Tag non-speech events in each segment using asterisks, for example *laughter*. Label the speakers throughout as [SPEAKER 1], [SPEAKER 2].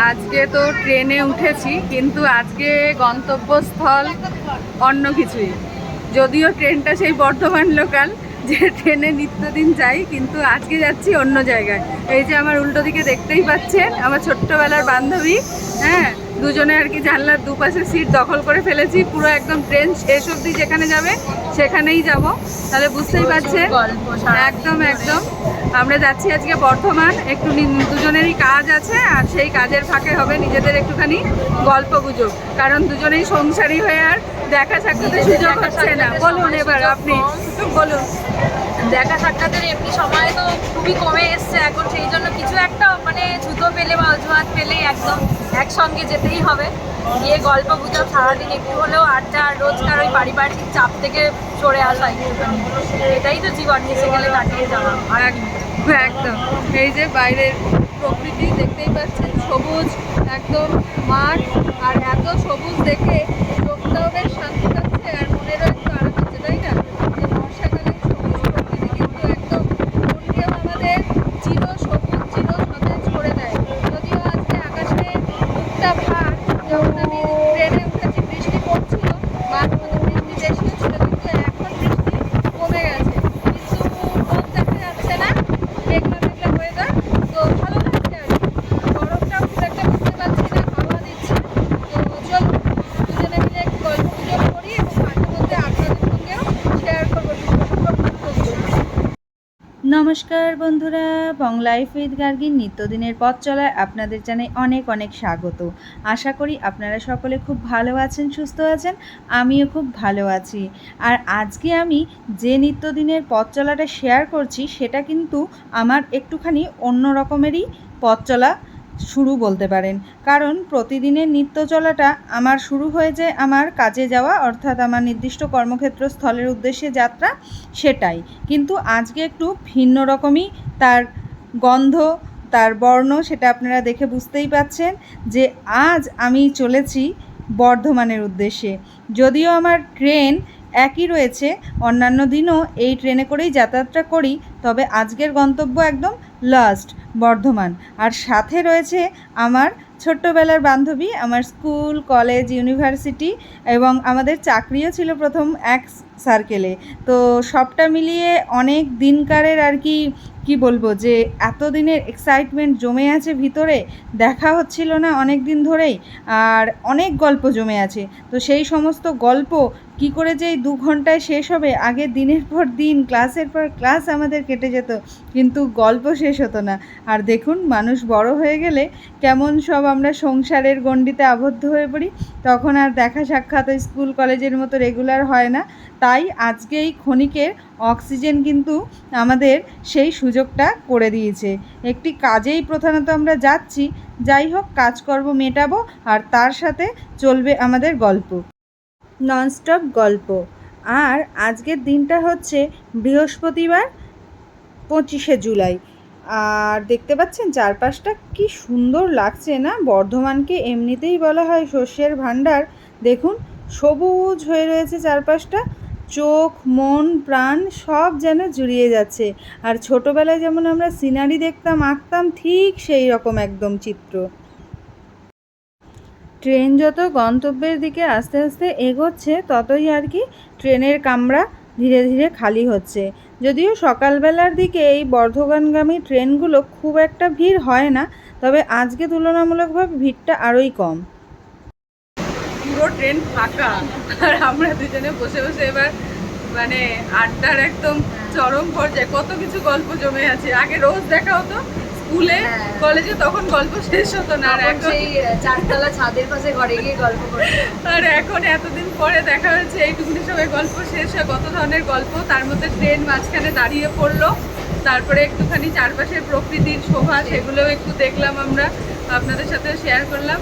[SPEAKER 1] আজকে তো ট্রেনে উঠেছি কিন্তু আজকে গন্তব্যস্থল অন্য কিছুই। যদিও ট্রেনটা সেই বর্ধমান লোকাল যে ট্রেনে নিত্যদিন যাই কিন্তু আজকে যাচ্ছি অন্য জায়গায়। এই যে আমার উল্টো দিকে দেখতেই পাচ্ছেন আমার ছোট্টবেলার বান্ধবী হ্যাঁ? দুজনে আর কি জানলার দুপাশে সিট দখল করে ফেলেছি পুরো একদম ট্রেন শেষ অবধি যেখানে যাবে সেখানেই যাব। তাহলে বুঝতেই পারছেন একদম একদম। আমরা যাচ্ছি আজকে বর্ধমান একটু দুজনেরই কাজ আছে আর সেই কাজের ফাঁকে হবে নিজেদের একটুখানি গল্প গুজব। কারণ দুজনেই সংসারী হয়ে আর দেখা সাক্ষাতের সুযোগ হচ্ছে না। বলুন এবার আপনি। বলুন।
[SPEAKER 2] দেখা সাক্ষাতের এমনি সময় তো খুবই কমে এসছে। এখন সেই জন্য কিছু একটা মানে ছুতো পেলে বা অজুহাত পেলে একদম একসঙ্গে যেতেই হবে। গিয়ে গল্প গুজব সারাদিন একটু হলেও আড্ডা আর রোজকার ওই পারিপার্শ্বিক চাপ থেকে সরে আসা একটুখানি। এটাই তো জীবন হেসে গেলে কাটিয়ে যাওয়া। আর
[SPEAKER 1] একদম। এই যে বাইরের প্রকৃতি দেখতেই পাচ্ছেন, সবুজ, একদম মাঠ, আর এত সবুজ দেখে চোখটাও বেশ শান্তি পাচ্ছে আর মনে একটু আরাম হচ্ছে তাই না যে বর্ষাকালে সবুজ প্রকৃতি কিন্তু একদম মনকেও আমাদের চির সবুজ চির সতেজ করে দেয় যদিও আজকে আকাশে মুক্তা ভার যখন আমি ট্রেনে উঠেছি বৃষ্টি পড়ছিল মাঝে মধ্যে বৃষ্টি বেশি হচ্ছিল কিন্তু এখন বৃষ্টি কমে গেছে কিন্তু রোদ দেখা যাচ্ছে না মেঘলা মেঘলা ওয়েদার তো ভালো লাগছে আর কি। গরমটাও খুব একটা বুঝতে পারছি না হাওয়া দিচ্ছে তো চলো দুজনে মিলে একটু গল্প গুজব করি এবং মাঝে মধ্যে আপনাদের সঙ্গেও শেয়ার করব টুকরো টুকরো মুহূর্তগুলো।
[SPEAKER 3] নমস্কার বন্ধুরা বং লাইফ উইথ গার্গির নিত্যদিনের পথ চলায় আপনাদের জানাই অনেক অনেক স্বাগত। আশা করি আপনারা সকলে খুব ভালো আছেন, সুস্থ আছেন, আমিও খুব ভালো আছি। আর আজকে আমি যে নিত্যদিনের পথ চলাটা শেয়ার করছি, সেটা কিন্তু আমার একটুখানি অন্য রকমেরই পথ চলা শুরু বলতে পারেন। কারণ প্রতিদিনের নিত্য চলাটা আমার শুরু হয়ে যায় আমার কাজে যাওয়া, অর্থাৎ আমার নির্দিষ্ট কর্মক্ষেত্র স্থলের উদ্দেশ্যে যাত্রা সেটাই। কিন্তু আজকে একটু ভিন্ন রকমই তার গন্ধ, তার বর্ণ সেটা আপনারা দেখে বুঝতেই পাচ্ছেন যে আজ আমি চলেছি বর্ধমানের উদ্দেশ্যে। যদিও আমার ট্রেন একই রয়েছে, অন্যান্য দিনও এই ট্রেনে করেই যাতায়াতটা করি, তবে আজকের গন্তব্য একদম লাস্ট বর্ধমান। আর সাথে রয়েছে আমার ছোট্টবেলার বান্ধবী, আমার স্কুল, কলেজ, ইউনিভার্সিটি এবং আমাদের চাকরিও ছিল প্রথম এক সার্কেলে তো সবটা মিলিয়ে অনেক দিনকারের আর কি কি বলব যে, এতদিনের এক্সাইটমেন্ট জমে আছে ভিতরে, দেখা হচ্ছিল না অনেক দিন ধরেই, আর অনেক গল্প জমে আছে। তো সেই সমস্ত গল্প কি করে যে দু ঘন্টায় শেষ হবে, আগে দিনের পর দিন ক্লাসের পর ক্লাস আমাদের কেটে যেত, কিন্তু গল্প শেষ হতো না। আর দেখুন, মানুষ বড় হয়ে গেলে কেমন সব আমরা সংসারের গণ্ডিতে আবদ্ধ হয়ে পড়ি, তখন আর দেখা সাক্ষাৎ স্কুল কলেজের মতো রেগুলার হয় না। তাই আজকে এই ক্ষণিকের অক্সিজেন কিন্তু আমাদের সেই সুযোগটা করে দিয়েছে। একটি কাজেই প্রধানত আমরা যাচ্ছি, যাই হোক কাজকর্ম মেটাবো আর তার সাথে চলবে আমাদের গল্প। ননস্টপ গল্প। আর আজকের দিনটা হচ্ছে বৃহস্পতিবার, পঁচিশে জুলাই। আর দেখতে পাচ্ছেন চারপাশটা কি সুন্দর লাগছে না? বর্ধমানকে এমনিতেই বলা হয় শস্যের ভাণ্ডার। দেখুন, সবুজ হয়ে রয়েছে চারপাশটা। চোখ, মন, প্রাণ সব যেন জুড়িয়ে যাচ্ছে। আর ছোটোবেলায় যেমন আমরা সিনারি দেখতাম, আঁকতাম, ঠিক সেই রকম একদম চিত্র। ট্রেন যত গন্তব্যের দিকে আস্তে আস্তে এগোচ্ছে, ততই আর কি ট্রেনের কামরা ধীরে ধীরে খালি হচ্ছে। যদিও সকালবেলার দিকে এই বর্ধমানগামী ট্রেনগুলো খুব একটা ভিড় হয় না, তবে আজকে তুলনামূলকভাবে ভিড়টা আরোই কম।
[SPEAKER 1] পুরো ট্রেন ফাঁকা। আর আমরা দুজনে বসে বসে এবার মানে আড্ডার একদম চরম পর্যায়ে কত কিছু গল্প জমে আছে। আগে রোজ দেখা হতো স্কুলে
[SPEAKER 2] হ্যাঁ।
[SPEAKER 1] কলেজে তখন গল্প শেষ হতো না। আর এখন
[SPEAKER 2] চারতলা ছাদের পাশে ঘরে গিয়ে গল্প
[SPEAKER 1] আর এখন এতদিন পরে দেখা হচ্ছে এইটুকুনি সময় গল্প শেষ হয় কত ধরনের গল্প। তার মধ্যে ট্রেন মাঝখানে দাঁড়িয়ে পড়ল তারপরে একটুখানি চারপাশের প্রকৃতির শোভা সেগুলোও একটু দেখলাম আমরা আপনাদের সাথে শেয়ার করলাম।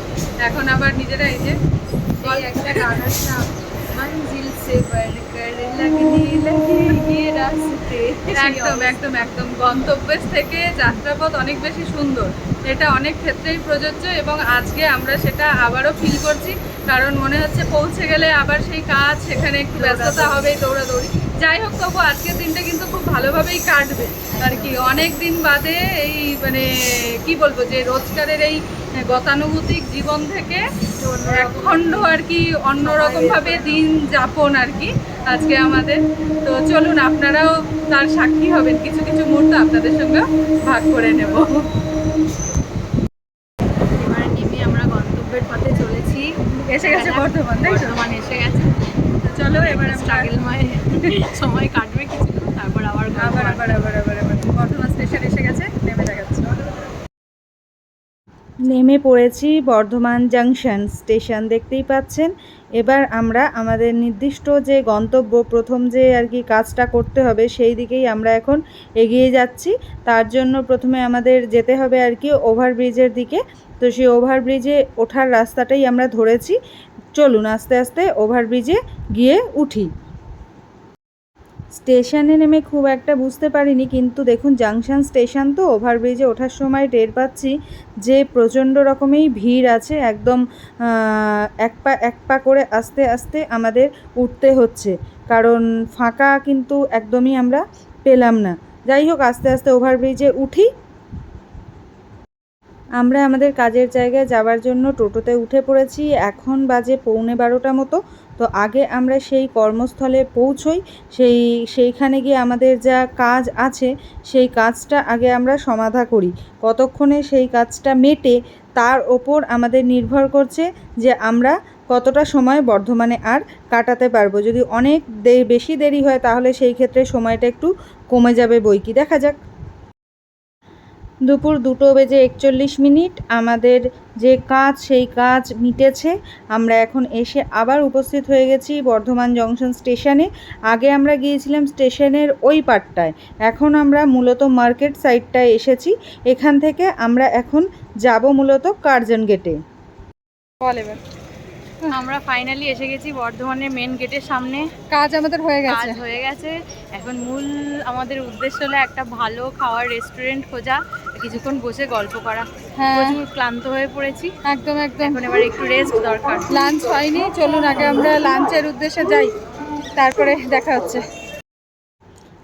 [SPEAKER 1] এখন আবার নিজেরা এই যে
[SPEAKER 2] ये রাস্তে
[SPEAKER 1] একদম একদম একদম। গন্তব্যের থেকে যাত্রাপথ অনেক বেশি সুন্দর। এটা অনেক ক্ষেত্রেই প্রযোজ্য এবং আজকে আমরা সেটা আবারও ফিল করছি, কারণ মনে হচ্ছে পৌঁছে গেলে আবার সেই কাজ, সেখানে একটু ব্যস্ততা হবে, দৌড়াদৌড়ি। যাই হোক তবু আজকের দিনটা কিন্তু খুব ভালোভাবেই কাটবে। আর কি, অনেক দিন বাদে এই মানে কি বলব যে, রোজগারের এই গতানুগতিক জীবন থেকে একখণ্ড আর কি অন্যরকমভাবে দিন যাপন আর কি আজকে আমাদের। তো চলুন আপনারাও তার সাক্ষী হবেন। কিছু কিছু মুহূর্ত আপনাদের সঙ্গে ভাগ করে নেব।
[SPEAKER 2] আমরা গন্তব্যের পথে চলেছি।
[SPEAKER 1] এসে গেছে বর্ধমান তাই
[SPEAKER 2] বর্ধমান এসে গেছে।
[SPEAKER 1] চলো এবার
[SPEAKER 2] স্ট্রাগলময় সময় কাটবে কিছু তারপর আবার
[SPEAKER 1] আবার আবার আবার আবার আবার। বর্ধমান স্টেশন এসে গেছে নেমে দেখাচ্ছি
[SPEAKER 3] নেমে পড়েছি বর্ধমান জাংশন স্টেশন দেখতেই পাচ্ছেন। এবার আমরা আমাদের নির্দিষ্ট যে গন্তব্য, প্রথম যে আর কি কাজটা করতে হবে সেই দিকেই আমরা এখন এগিয়ে যাচ্ছি। তার জন্য প্রথমে আমাদের যেতে হবে আর কি ওভারব্রিজের দিকে। তো সেই ওভারব্রিজে ওঠার রাস্তাটাই আমরা ধরেছি। চলুন আস্তে আস্তে ওভারব্রিজে গিয়ে উঠি। স্টেশনে নেমে খুব একটা বুঝতে পারিনি, কিন্তু দেখুন জাংশন স্টেশন তো, ওভারব্রিজে ওঠার সময় টের পাচ্ছি যে প্রচণ্ড রকমেরই ভিড় আছে, একদম এক পা এক পা করে আস্তে আস্তে আমাদের উঠতে হচ্ছে। কারণ ফাঁকা কিন্তু একদমই আমরা পেলাম না। যাই হোক, আস্তে আস্তে ওভারব্রিজে উঠি। আমরা আমাদের কাজের জায়গায় যাওয়ার জন্য টোটোতে উঠে পড়েছি। এখন বাজে পৌনে বারোটা মতো। তো আগে আমরা সেই কর্মস্থলে পৌঁছই, সেই, সেইখানে গিয়ে আমাদের যা কাজ আছে, সেই কাজটা আগে আমরা সমাধা করি। কতক্ষণে সেই কাজটা মেটে তার ওপর আমাদের নির্ভর করছে যে আমরা কতটা সময় বর্ধমানে আর কাটাতে পারব। যদি অনেক বেশি দেরি হয় তাহলে সেই ক্ষেত্রে সময়টা একটু কমে যাবে বই কি। দেখা যাক। দুপুর দুটো বেজে একচল্লিশ মিনিট। আমাদের যে কাজ সেই কাজ মিটেছে। আমরা এখন এসে আবার উপস্থিত হয়ে গেছি বর্ধমান জংশন স্টেশনে। আগে আমরা গিয়েছিলাম স্টেশনের ওই পাটটায়। এখন আমরা মূলত মার্কেট সাইডটায় এসেছি। এখান থেকে আমরা এখন যাব মূলত কার্জন গেটে।
[SPEAKER 2] আমরা ফাইনালি এসে গেছি বর্ধমানের মেন গেটের সামনে।
[SPEAKER 1] কাজ আমাদের হয়ে
[SPEAKER 2] কাজ
[SPEAKER 1] গেছে
[SPEAKER 2] হয়ে গেছে। এখন মূল আমাদের উদ্দেশ্য হলো একটা ভালো খাওয়ার রেস্টুরেন্ট খোঁজা। কিছুক্ষণ বসে গল্প করা।
[SPEAKER 1] হ্যাঁ।
[SPEAKER 2] প্রচুর ক্লান্ত হয়ে পড়েছি।
[SPEAKER 1] একদম একদম।
[SPEAKER 2] এখন এবার একটু রেস্ট দরকার।
[SPEAKER 1] লাঞ্চ হয়নি চলুন আগে আমরা লাঞ্চের উদ্দেশ্যে যাই। তারপরে দেখা হচ্ছে।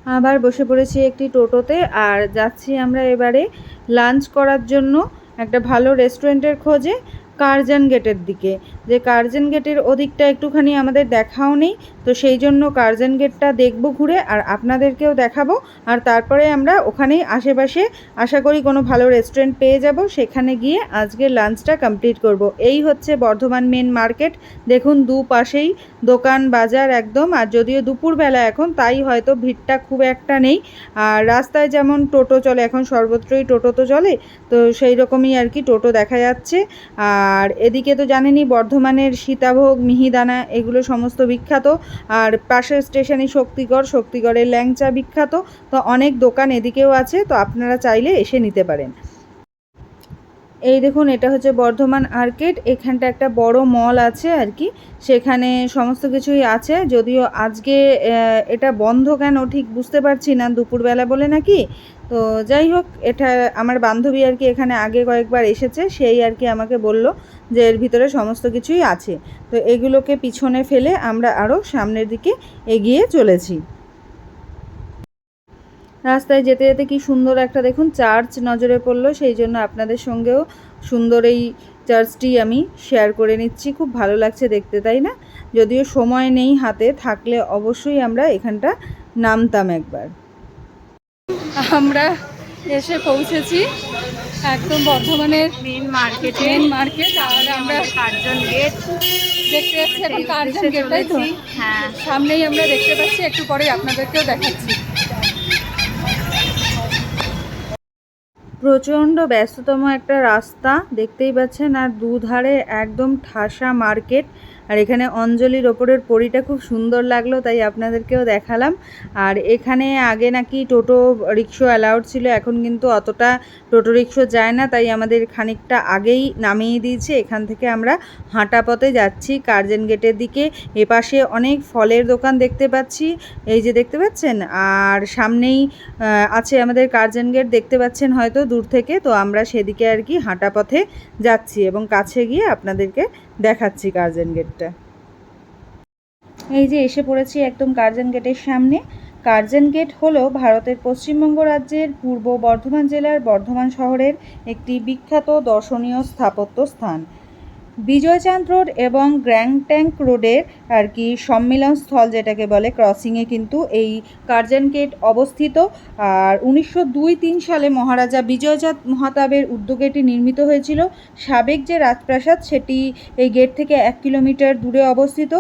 [SPEAKER 3] আবার বসে পড়েছি একটি টোটোতে আর যাচ্ছি আমরা এবারে লাঞ্চ করার জন্য একটা ভালো রেস্টুরেন্টের খোঁজে। কার্জন গেটের দিকে। যে কার্জন গেটের ওদিকটা একটুখানি আমাদের দেখাও নেই, তো সেই জন্য কার্জন গেটটা দেখব ঘুরে আর আপনাদেরকেও দেখাবো। আর তারপরে আমরা ওখানেই আশেপাশে আশা করি কোনো ভালো রেস্টুরেন্ট পেয়ে যাব। সেখানে গিয়ে আজকের লাঞ্চটা কমপ্লিট করব। এই হচ্ছে বর্ধমান মেন মার্কেট দেখুন দুপাশেই দোকান বাজার একদম। আর যদিও দুপুরবেলা এখন, তাই হয়তো ভিড়টা খুব একটা নেই। আর রাস্তায় যেমন টোটো চলে, এখন সর্বত্রই টোটো তো চলে, তো সেই রকমই আর কি টোটো দেখা যাচ্ছে। আর এদিকে তো জানেনই বর্ধমানের সীতাভোগ, মিহিদানা, এগুলো সমস্ত বিখ্যাত। আর পাশের স্টেশনে শক্তিগড়, শক্তিগড়ের ল্যাংচা বিখ্যাত। তো অনেক দোকান এদিকেও আছে, তো আপনারা চাইলে এসে নিতে পারেন। এই দেখুন, এটা হচ্ছে বর্ধমান আর্কেড এখানটা একটা বড় মল আছে আর কি। সেখানে সমস্ত কিছুই আছে। যদিও আজকে এটা বন্ধ কেন ঠিক বুঝতে পারছি না। দুপুরবেলা বলে নাকি তো যাই হোক, এটা আমার বান্ধবী আর কি এখানে আগে কয়েকবার এসেছে, সেই আর কি আমাকে বলল যে এর ভিতরে সমস্ত কিছুই আছে। তো এগুলোকে পিছনে ফেলে আমরা আরও সামনের দিকে এগিয়ে চলেছি। রাস্তায় যেতে যেতে কি সুন্দর একটা দেখুন চার্চ নজরে পড়ল, সেই জন্য আপনাদের সঙ্গেও সুন্দর এই চার্চটি আমি শেয়ার করে নিচ্ছি। খুব ভালো লাগছে দেখতে, তাই না? যদিও সময় নেই হাতে, থাকলে অবশ্যই আমরা এখানটা নামতাম একবার।
[SPEAKER 1] আমরা এসে পৌঁছেছি একদম বর্ধমানের
[SPEAKER 2] মেন মার্কেটে
[SPEAKER 1] মেন মার্কেট আর আমরা
[SPEAKER 2] চারজন গেট
[SPEAKER 1] দেখতে পাচ্ছি এখন কার্জন গেট তাই তো?
[SPEAKER 2] হ্যাঁ।
[SPEAKER 1] সামনেই আমরা দেখতে পাচ্ছি একটু পরেই আপনাদেরকেও দেখাচ্ছি।
[SPEAKER 3] প্রচণ্ড ব্যস্ততম একটা রাস্তা দেখতেই পাচ্ছেন আর দুধারে একদম ঠাসা মার্কেট আর এখানে অঞ্জলির ওপরের পরিটা খুব সুন্দর লাগল, তাই আপনাদেরকেও দেখালাম। আর এখানে আগে নাকি টোটো রিক্সা অ্যালাউড ছিল, এখন কিন্তু অতটা টোটো রিক্সা যায় না, তাই আমাদের খানিকটা আগেই নামিয়ে দিয়েছে। এখান থেকে আমরা হাঁটা পথে যাচ্ছি, কার্জন গেটের দিকে। এপাশে অনেক ফলের দোকান দেখতে পাচ্ছি, এই যে দেখতে পাচ্ছেন? আর সামনেই আছে আমাদের কার্জন গেট, দেখতে পাচ্ছেন হয়তো দূর থেকে, তো আমরা সেদিকে আর কি হাঁটা পথে যাচ্ছি। এবং কাছে গিয়ে আপনাদেরকে দেখাচ্ছি কার্জন গেটটা এই যে এসে পড়েছি একদম কার্জন গেটের সামনে। কার্জন গেট হলো ভারতের পশ্চিমবঙ্গ রাজ্যের পূর্ব বর্ধমান জেলার বর্ধমান শহরের একটি বিখ্যাত দর্শনীয় স্থাপত্য স্থান। বিজয়চাঁদ রোড এবং গ্র্যান্ড ট্যাঙ্ক রোডের আর কি সম্মিলনস্থল যেটাকে বলে ক্রসিংয়ে কিন্তু এই কার্জন গেট অবস্থিত। আর উনিশশো দুই তিন সালে মহারাজা বিজয়চাঁদ মহাতাবের উদ্যোগে এটি নির্মিত হয়েছিল। সাবেক যে রাজপ্রাসাদ, সেটি এই গেট থেকে এক কিলোমিটার দূরে অবস্থিত।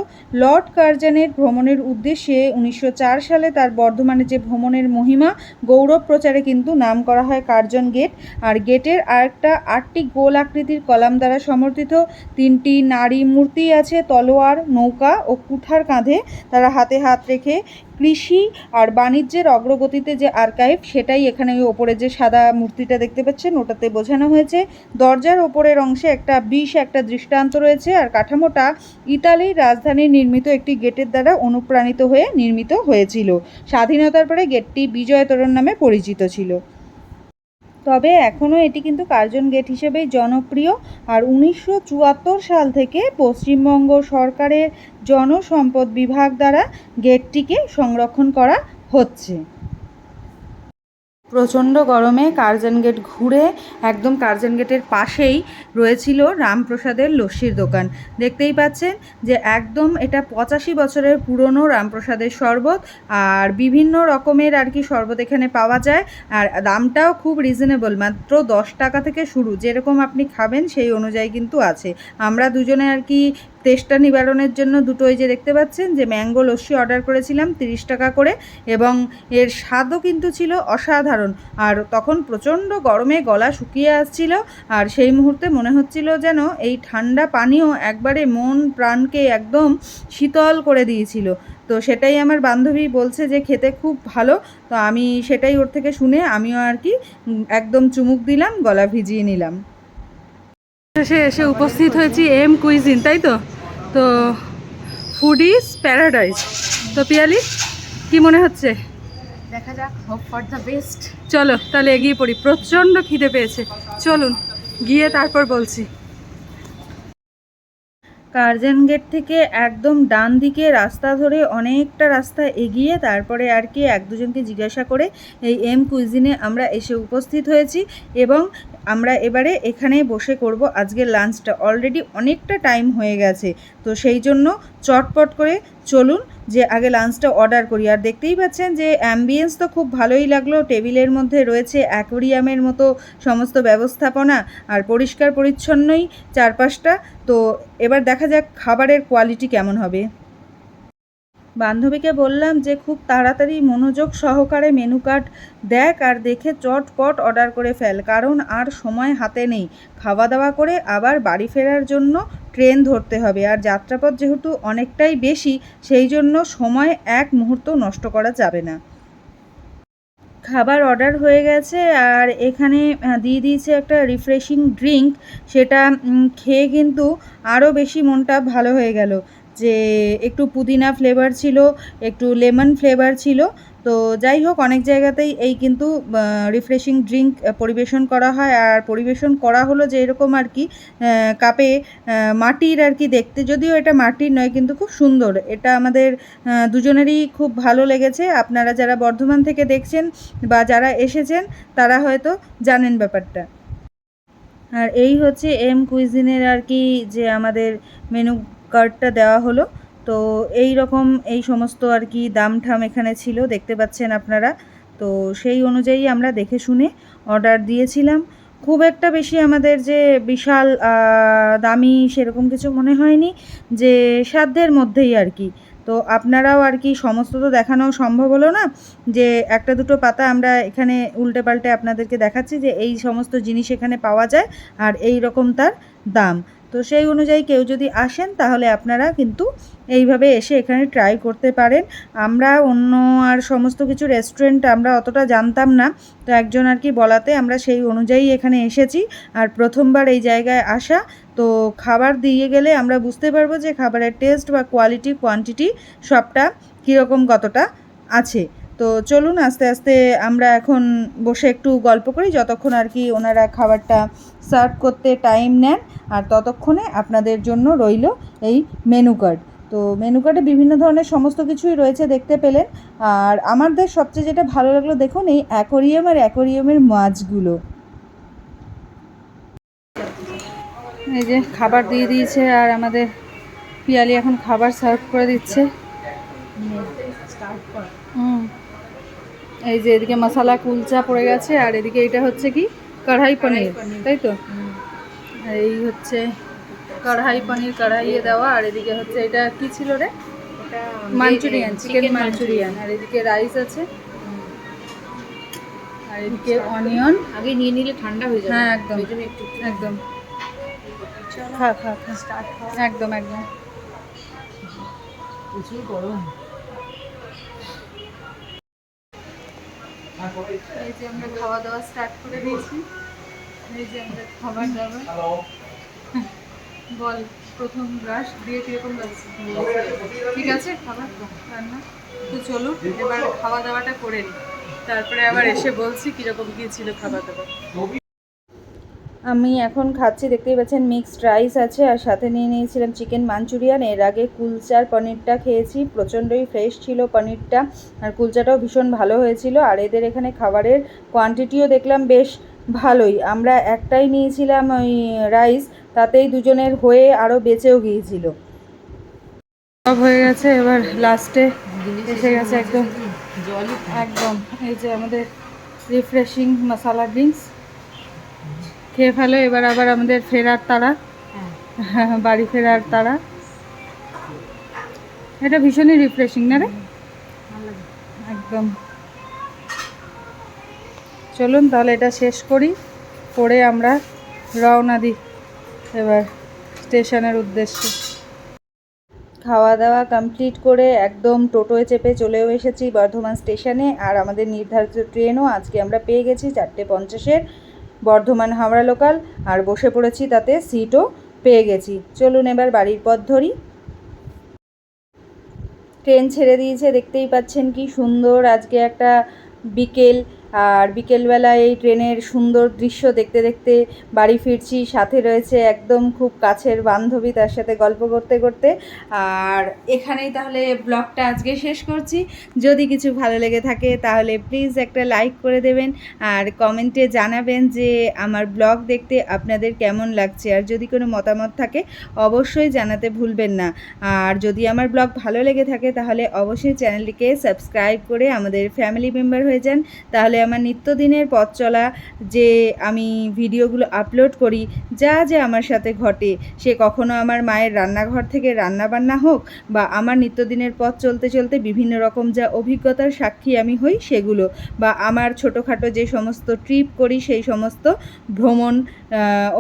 [SPEAKER 3] লর্ড কার্জনের ভ্রমণের উদ্দেশ্যে উনিশশো চার সালে তার বর্ধমানে যে ভ্রমণের মহিমা, গৌরব প্রচারে কিন্তু নাম করা হয় কার্জন গেট। আর গেটের আরেকটা আটটি গোল আকৃতির কলাম দ্বারা সমর্থিত। তিনটি নারী মূর্তি আছে, তলোয়ার, নৌকা ও কুঠার কাঁধে। তারা হাতে হাত রেখে কৃষি আর বাণিজ্যের অগ্রগতিতে যে আর্কাইভ, সেটাই এখানে ওই ওপরে যে সাদা মূর্তিটা দেখতে পাচ্ছেন, ওটাতে বোঝানো হয়েছে। দরজার ওপরের অংশে একটা বিষ, একটা দৃষ্টান্ত রয়েছে আর কাঠামোটা ইতালির রাজধানীর নির্মিত একটি গেটের দ্বারা অনুপ্রাণিত হয়ে নির্মিত হয়েছিল। স্বাধীনতার পরে গেটটি বিজয় তোরণ নামে পরিচিত ছিল। তবে এখনও এটি কিন্তু কার্জন গেট হিসেবেই জনপ্রিয়। আর উনিশশো চুয়াত্তর সাল থেকে পশ্চিমবঙ্গ সরকারের জনসম্পদ বিভাগ দ্বারা গেটটিকে সংরক্ষণ করা হচ্ছে। প্রচণ্ড গরমে কার্জন গেট ঘুরে একদম কার্জন গেটের পাশেই রয়েছিল রামপ্রসাদের লস্যির দোকান। দেখতেই পাচ্ছেন যে একদম এটা পঁচাশি বছরের পুরনো রামপ্রসাদের শরবত আর বিভিন্ন রকমের আর কি শরবত এখানে পাওয়া যায় আর দামটাও খুব রিজনেবল মাত্র দশ টাকা থেকে শুরু। যেরকম আপনি খাবেন সেই অনুযায়ী কিন্তু আছে। আমরা দুজনে আর কি তেষ্টা নিবারণের জন্য দুটো যে দেখতে পাচ্ছেন, যে ম্যাঙ্গো লস্যি অর্ডার করেছিলাম তিরিশ টাকা করে এবং এর স্বাদও কিন্তু ছিল অসাধারণ। আর তখন প্রচণ্ড গরমে গলা শুকিয়ে আসছিল আর সেই মুহূর্তে মনে হচ্ছিল যেন এই ঠান্ডা পানীয় একবারে মন প্রাণকে একদম শীতল করে দিয়েছিল। তো সেটাই আমার বান্ধবী বলছে যে খেতে খুব ভালো, তো আমি সেটাই ওর থেকে শুনে আমিও আর কি একদম চুমুক দিলাম, গলা ভিজিয়ে নিলাম।
[SPEAKER 1] শেষে এসে উপস্থিত হয়েছি এম কুইজিন, তাই তো? তো ফুড ইজ প্যারাডাইজ তো পিয়ালি কি মনে হচ্ছে?
[SPEAKER 2] দেখা যাক হোপ ফর দ্য বেস্ট
[SPEAKER 1] চলো তাহলে এগিয়ে পড়ি। প্রচণ্ড খিদে পেয়েছে। চলুন গিয়ে তারপর বলছি।
[SPEAKER 3] কার্জন গেট থেকে একদম ডান দিকে রাস্তা ধরে অনেকটা রাস্তা এগিয়ে তারপরে আর কি এক দুজনকে জিজ্ঞাসা করে এই এম কুইজিনে আমরা এসে উপস্থিত হয়েছি এবং আমরা এবারে এখানে বসে করব আজকের লাঞ্চটা। অলরেডি অনেকটা টাইম হয়ে গেছে। তো সেই জন্য চটপট করে চলুন যে আগে লাঞ্চটা অর্ডার করি। আর দেখতেই পাচ্ছেন যে অ্যাম্বিয়েন্স তো খুব ভালোই লাগল। টেবিলের মধ্যে রয়েছে অ্যাকোরিয়ামের মতো সমস্ত ব্যবস্থাপনা। আর পরিষ্কার পরিচ্ছন্নই চারপাশটা। তো এবার দেখা যাক খাবারের কোয়ালিটি কেমন হবে। বান্ধবীকে বললাম যে, খুব তাড়াতাড়ি মনোযোগ সহকারে মেনু কার্ড দেখ আর দেখে চটপট অর্ডার করে ফেল, কারণ আর সময় হাতে নেই। খাওয়া দাওয়া করে আবার বাড়ি ফেরার জন্য ট্রেন ধরতে হবে, আর যাত্রাপথ যেহেতু অনেকটাই বেশি, সেই জন্য সময় এক মুহূর্ত নষ্ট করা যাবে না। খাবার অর্ডার হয়ে গেছে আর এখানে দিয়ে দিয়েছে একটা রিফ্রেশিং ড্রিঙ্ক সেটা খেয়ে কিন্তু আরও বেশি মনটা ভালো হয়ে গেল। যে একটু পুদিনা ফ্লেভার ছিল, একটু লেমন ফ্লেভার ছিল তো যাই হোক, অনেক জায়গাতেই এই কিন্তু রিফ্রেশিং ড্রিঙ্ক পরিবেশন করা হয়। আর পরিবেশন করা হলো যে এরকম আর কি কাপে মাটির আর কি দেখতে। যদিও এটা মাটির নয়, কিন্তু খুব সুন্দর। এটা আমাদের দুজনেরই খুব ভালো লেগেছে। আপনারা যারা বর্ধমান থেকে দেখছেন বা যারা এসেছেন, তারা হয়তো জানেন ব্যাপারটা। আর এই হচ্ছে এম কুইজিনের আর কি যে আমাদের মেনু কার্ডটা দেওয়া হলো। তো এই রকম এই সমস্ত আর কি দাম ঠাম এখানে ছিল, দেখতে পাচ্ছেন আপনারা। তো সেই অনুযায়ী আমরা দেখে শুনে অর্ডার দিয়েছিলাম। খুব একটা বেশি আমাদের যে বিশাল দামি সেরকম কিছু মনে হয়নি, যে সাধ্যের মধ্যেই আর কি। তো আপনারাও আর কি সমস্ত তো দেখানো সম্ভব হলো না, যে একটা দুটো পাতা আমরা এখানে উল্টে পাল্টে আপনাদেরকে দেখাচ্ছি যে এই সমস্ত জিনিস এখানে পাওয়া যায় আর এই রকম তার দাম। তো সেই অনুযায়ী কেউ যদি আসেন, তাহলে আপনারা কিন্তু এইভাবে এসে এখানে ট্রাই করতে পারেন। আমরা অন্য আর সমস্ত কিছু রেস্টুরেন্ট আমরা অতটা জানতাম না। তো একজন আর কি বলাতে আমরা সেই অনুযায়ী এখানে এসেছি। আর প্রথমবার এই জায়গায় আসা, তো খাবার দিয়ে গেলে আমরা বুঝতে পারব যে খাবারের টেস্ট বা কোয়ালিটি কোয়ান্টিটি সবটা কীরকম, কতটা আছে। তো চলুন আস্তে আস্তে আমরা এখন বসে একটু গল্প করি, যতক্ষণ আর কি ওনারা খাবারটা সার্ভ করতে টাইম নেন আর ততক্ষণে আপনাদের জন্য রইল এই মেনু কার্ড। তো মেনু কার্ডে বিভিন্ন ধরনের সমস্ত কিছুই রয়েছে দেখতে পেলেন। আর আমাদের সবচেয়ে যেটা ভালো লাগল দেখুন এই অ্যাকোরিয়াম আর অ্যাকোরিয়ামের মাছগুলো। এই যে খাবার দিয়ে দিয়েছে আর আমাদের পিয়ালি এখন খাবার সার্ভ করে দিচ্ছে। এই যে এদিকে মশালা কুলচা পড়ে গেছে আর এদিকে এটা হচ্ছে কি? কড়াই পনির তাই তো? এই হচ্ছে কড়াই পনির কড়াইয়ে দেওয়া আর এদিকে হচ্ছে এটা কি ছিল রে? Manchurian chicken Manchurian. আর এদিকে রাইস আছে। আর এদিকে অনিয়ন
[SPEAKER 2] আগে নিয়ে নিলে ঠান্ডা হয়ে যাবে।
[SPEAKER 3] হ্যাঁ একদম। একদম। খা খা খা। একদম একদম।
[SPEAKER 2] প্রচুর গরম।
[SPEAKER 1] এই যে আমরা খাওয়া দাওয়া স্টার্ট করে দিয়েছি। এই যে আমরা খাবার দাবার। বল প্রথম ব্রাশ দিয়ে কীরকম লাগছে? ঠিক আছে খাবার রান্না? তো চলো এবার খাওয়া দাওয়াটা করে নিই তারপরে আবার এসে বলছি কীরকম গিয়েছিল ছিল খাওয়া দাওয়া
[SPEAKER 3] আমি এখন খাচ্ছি, দেখতেই পাচ্ছেন মিক্সড রাইস আছে, আর সাথে নিয়ে নিয়েছিলাম চিকেন মাঞ্চুরিয়ান এর আগে কুলচার পনিরটা খেয়েছি, প্রচণ্ডই ফ্রেশ ছিল পনিরটা, আর কুলচাটাও ভীষণ ভালো হয়েছিল, আর এদের এখানে খাবারের কোয়ান্টিটিও দেখলাম বেশ ভালোই। আমরা একটাই নিয়েছিলাম ওই রাইস তাতেই দুজনের হয়ে আরও বেঁচেও গিয়েছিল। সব হয়ে গেছে, এবার লাস্টে এসে গেছে একদম একদম, এই যে আমাদের রিফ্রেশিং মশালা ড্রিঙ্কস খেয়ে ফেলো এবার আবার আমাদের ফেরার তারা। *laughs* বাড়ি ফেরার তারা। এটা ভীষণই রিফ্রেশিং না রে? একদম। চলুন তাহলে এটা শেষ করি। করে আমরা রওনা দিই এবার স্টেশনের উদ্দেশ্যে। খাওয়া দাওয়া কমপ্লিট করে একদম টোটোয় চেপে চলেও এসেছি বর্ধমান স্টেশনে। আর আমাদের নির্ধারিত ট্রেনও আজকে আমরা পেয়ে গেছি চারটে পঞ্চাশের। বর্ধমান হাওড়া লোকাল আর বসে পড়েছি তাতে সিটও পেয়ে গেছি। চলুন এবার বাড়ির পথ ধরি। ট্রেন ছেড়ে দিয়েছে, দেখতেই পাচ্ছেন কি সুন্দর আজকে একটা বিকেল। আর বিকেলবেলা এই ট্রেনের সুন্দর দৃশ্য দেখতে দেখতে বাড়ি ফিরছি, সাথে রয়েছে একদম খুব কাছের বান্ধবী তার সাথে গল্প করতে করতে। আর এখানেই তাহলে ব্লগটা আজকে শেষ করছি। যদি কিছু ভালো লেগে থাকে তাহলে প্লিজ একটা লাইক করে দেবেন আর কমেন্টে জানাবেন যে আমার ব্লগ দেখতে আপনাদের কেমন লাগছে। আর যদি কোনো মতামত থাকে অবশ্যই জানাতে ভুলবেন না। আর যদি আমার ব্লগ ভালো লেগে থাকে তাহলে অবশ্যই চ্যানেলটিকে সাবস্ক্রাইব করে আমাদের ফ্যামিলি মেম্বার হয়ে যান। তাহলে আমার নিত্যদিনের পথ চলা যে আমি ভিডিওগুলো আপলোড করি, যা যা আমার সাথে ঘটে, সে কখনো আমার মায়ের রান্নাঘর থেকে রান্না বান্না হোক বা আমার নিত্যদিনের পথ চলতে চলতে বিভিন্ন রকম যা অভিজ্ঞতার সাক্ষী আমি হই সেগুলো, বা আমার ছোটোখাটো যে সমস্ত ট্রিপ করি, সেই সমস্ত ভ্রমণ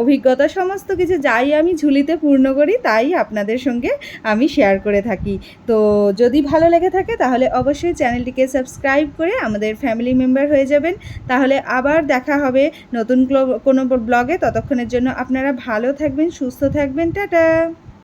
[SPEAKER 3] অভিজ্ঞতা সমস্ত কিছু যাই আমি ঝুলিতে পূর্ণ করি, তাই আপনাদের সঙ্গে আমি শেয়ার করে থাকি। তো যদি ভালো লেগে থাকে তাহলে অবশ্যই চ্যানেলটিকে সাবস্ক্রাইব করে আমাদের ফ্যামিলি মেম্বার হয়ে যাবেন। তাহলে আবার দেখা হবে নতুন কোনো ব্লগে ততক্ষণের জন্য আপনারা ভালো থাকবেন, সুস্থ থাকবেন। টাটা!